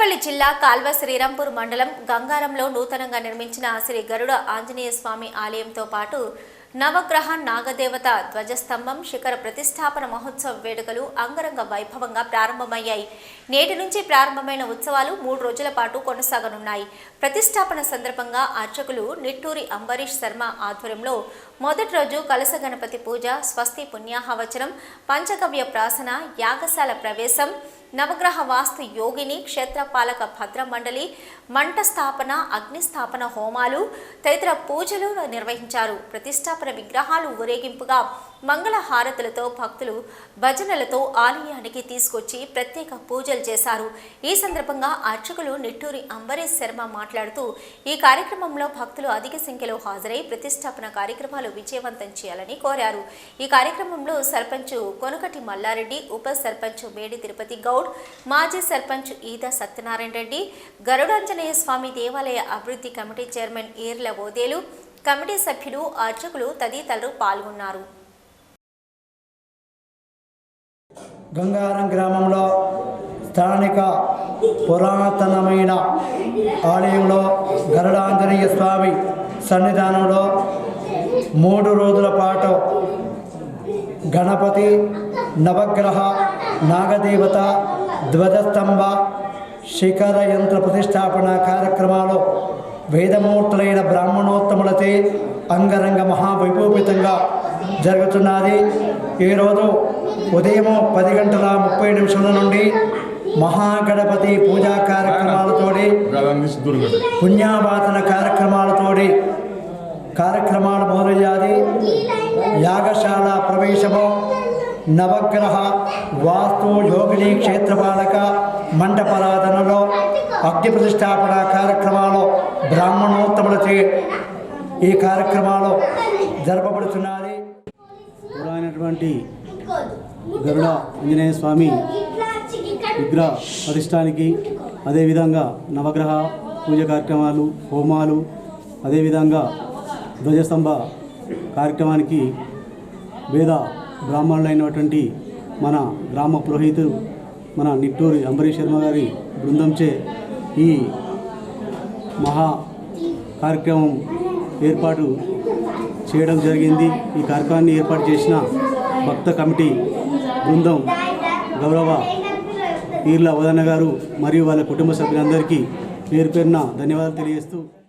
పెద్దపల్లి జిల్లా కాల్వ శ్రీరాంపూర్ మండలం గంగారంలో నూతనంగా నిర్మించిన శ్రీ గరుడ ఆంజనేయ స్వామి ఆలయంతో పాటు నవగ్రహ నాగదేవత ధ్వజస్తంభం శిఖర ప్రతిష్టాపన మహోత్సవ వేడుకలు అంగరంగ వైభవంగా ప్రారంభమయ్యాయి. నేటి నుంచి ప్రారంభమైన ఉత్సవాలు మూడు రోజుల పాటు కొనసాగనున్నాయి. ప్రతిష్టాపన సందర్భంగా అర్చకులు నిట్టూరి అంబరీష్ శర్మ ఆధ్వర్యంలో మొదటి రోజు కలస గణపతి పూజ స్వస్తి పుణ్యాహవచనం పంచగవ్య ప్రాసన యాగశాల ప్రవేశం నవగ్రహ వాస్తు యోగిని క్షేత్రపాలక భద్ర మండలి మంట స్థాపన అగ్నిస్థాపన హోమాలు తదితర పూజలు నిర్వహించారు. ప్రతిష్టాపన విగ్రహాలు ఊరేగింపుగా మంగళ హారతులతో భక్తులు భజనలతో ఆలయానికి తీసుకొచ్చి ప్రత్యేక పూజలు చేశారు. ఈ సందర్భంగా అర్చకులు నిట్టూరి అంబరీష్ శర్మ మాట్లాడుతూ ఈ కార్యక్రమంలో భక్తులు అధిక సంఖ్యలో హాజరై ప్రతిష్టాపన కార్యక్రమాలు విజయవంతం చేయాలని కోరారు. ఈ కార్యక్రమంలో సర్పంచ్ కొనకటి మల్లారెడ్డి ఉప సర్పంచ్ మేడి తిరుపతి గౌడ్ మాజీ సర్పంచ్ ఈద సత్యనారాయణ రెడ్డి గరుడాంజనేయ స్వామి దేవాలయ అభివృద్ధి committee chairman Eerla Odelu committee సభ్యులు అర్చకులు తదితరులు పాల్గొన్నారు. గంగారం గ్రామంలో స్థానిక పురాతనమైన ఆలయంలో గరుడాంజనేయ స్వామి సన్నిధానంలో మూడు రోజుల పాటు గణపతి నవగ్రహ నాగదేవత ధ్వజస్తంభ శిఖర యంత్ర ప్రతిష్టాపన కార్యక్రమాలు వేదమూర్తులైన బ్రాహ్మణోత్తములచే అంగరంగ మహావైభూపితంగా జరుగుతున్నది. ఈరోజు ఉదయం పది గంటల ముప్పై నిమిషాల నుండి మహాగణపతి పూజా కార్యక్రమాలతోటి పుణ్యావాతన పుణ్యావాదన కార్యక్రమాలతోటి కార్యక్రమాలు మొదలయ్యాది యాగశాల ప్రవేశము నవగ్రహ వాస్తు యోగిని క్షేత్రపాలక మంటపారాధనలో అగ్ని ప్రతిష్టాపన కార్యక్రమాలు బ్రాహ్మణోత్తములచే ఈ కార్యక్రమాలు జరపబడుతున్నది ఉన్నటువంటి గరుడ ఆంజనేయ స్వామి విగ్రహ ప్రతిష్టానికి అదేవిధంగా నవగ్రహ పూజ కార్యక్రమాలు హోమాలు అదేవిధంగా ధ్వజస్తంభ కార్యక్రమానికి వేద బ్రాహ్మణులైనటువంటి మన గ్రామ పురోహితులు మన నిట్టూరి అంబరీష్ శర్మ గారి బృందంచే ఈ మహా కార్యక్రమం ఏర్పాటు చేయడం జరిగింది. ఈ కార్యక్రమాన్ని ఏర్పాటు చేసిన భక్త కమిటీ బృందం గౌరవ ఈర్ల వదన్న గారు మరియు వాళ్ళ కుటుంబ సభ్యులందరికీ పేరు పేరున ధన్యవాదాలు తెలియజేస్తూ